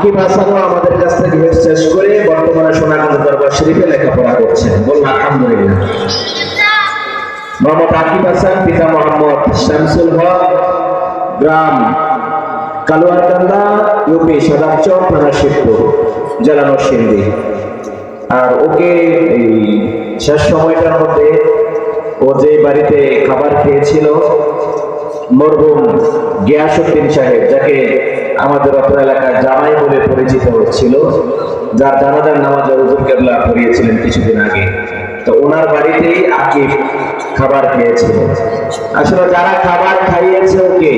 আকিব হাসানও আমাদের কাছ থেকে হেফ শেষ করে বর্তমানে সোনাগঞ্জ দরবার শরীফে লেখাপড়া করছেন। বলুন, আলহামদুলিল্লাহ। মোহাম্মদ আকিব হাসান, পিতা মোহাম্মদ শামসুল হক, গ্রাম কালুয়ারকান্দা ইউপি সদাচর থানা শিবপুর, জেলা আর ওকে এই শেষ সময়টার মধ্যে ও যে বাড়িতে খাবার খেয়েছিল, মরহুম গিয়াসুদ্দিন সাহেব, যাকে আমাদের এলাকার জামাই বলে পরিচিত ছিল, যার জানাজার নামাজের হুজুর কেবলা পড়িয়েছিলেন কিছুদিন আগে। তো ওনার বাড়িতেই আকিব খাবার খেয়েছিল। আসলে যারা খাবার খাইয়েছে ওকে,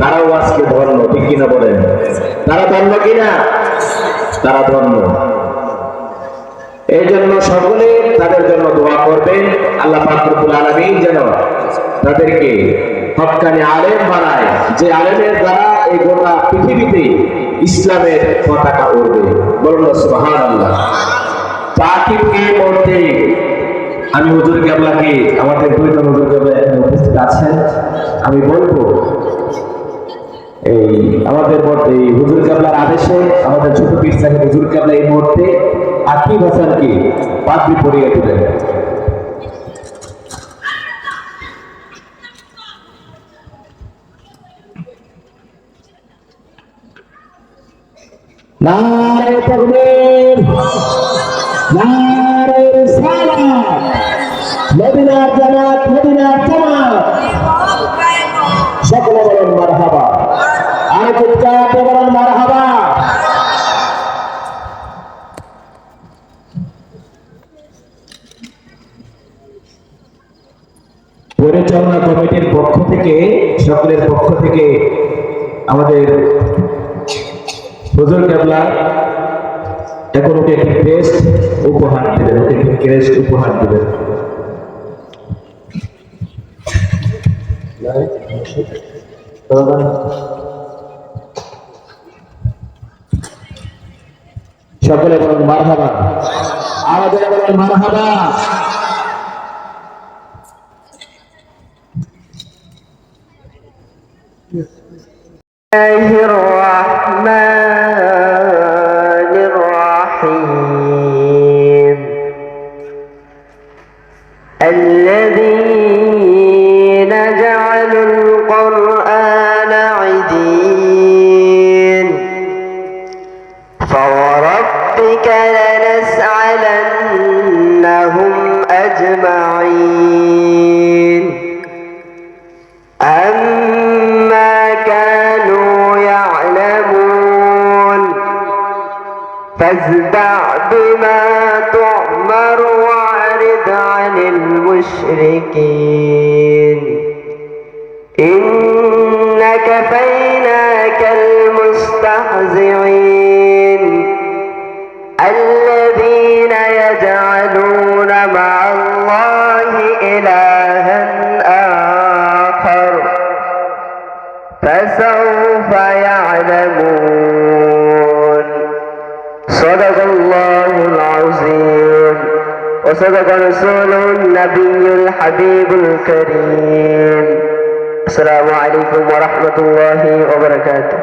তারাও আজকে ধন্য, ঠিক কিনা বলেন? তারা ধন্য কিনা? তারা ধন্য। এই জন্য সকলে তাদের জন্য দোয়া করবেন। আল্লাহ পাকুল আলমিন যেন তাদেরকে হকানি আলেম বানায়। যে আলেমের দ্বারা এই গোটা পৃথিবীতে ইসলামের পতাকা উঠবে বলুন সুবাহান তাকিবকে করতে আমি হুজুর কেবলাকে আমাদের দুইজন হুজুর উপস্থিত আছেন? আমি বলব, এই আমাদের মধ্যে এই হুজুর কেবলার আদেশে আমাদের ছোট পীর সাহেব হুজুর কেবলা এই মুহূর্তে আকিব হাসানকে পাত্রী পড়িয়ে দিলেন। নারে তাকবীর নারে রিসালাত মদিনার জামাত মদিনার জামাত। সকলে বলেন মারহাবা। আর বলেন মারহাবা। পরিচালনা কমিটির পক্ষ থেকে, সকলের পক্ষ থেকে আমাদের হুজুর কেবলা, এখন ওকে একটি ক্রেস্ট উপহার দেবেন, ওকে একটি ক্রেস্ট উপহার দেবেন। সকলে বলেন, মারহাবা। আমাদের বলেন, মারহাবা। الله الرحمن الرحيم. الذين جعلوا القرآن عدين. فوربك لنسألنهم أجمعين. أما فاصدع بما تؤمر واعرض عن المشركين. إن كفيناك المستهزئين. الذين يجعلون مع الله إلها آخر. فسوف يعلمون. وصدق رسوله النبي الحبيب الكريم. السلام عليكم ورحمة الله وبركاته.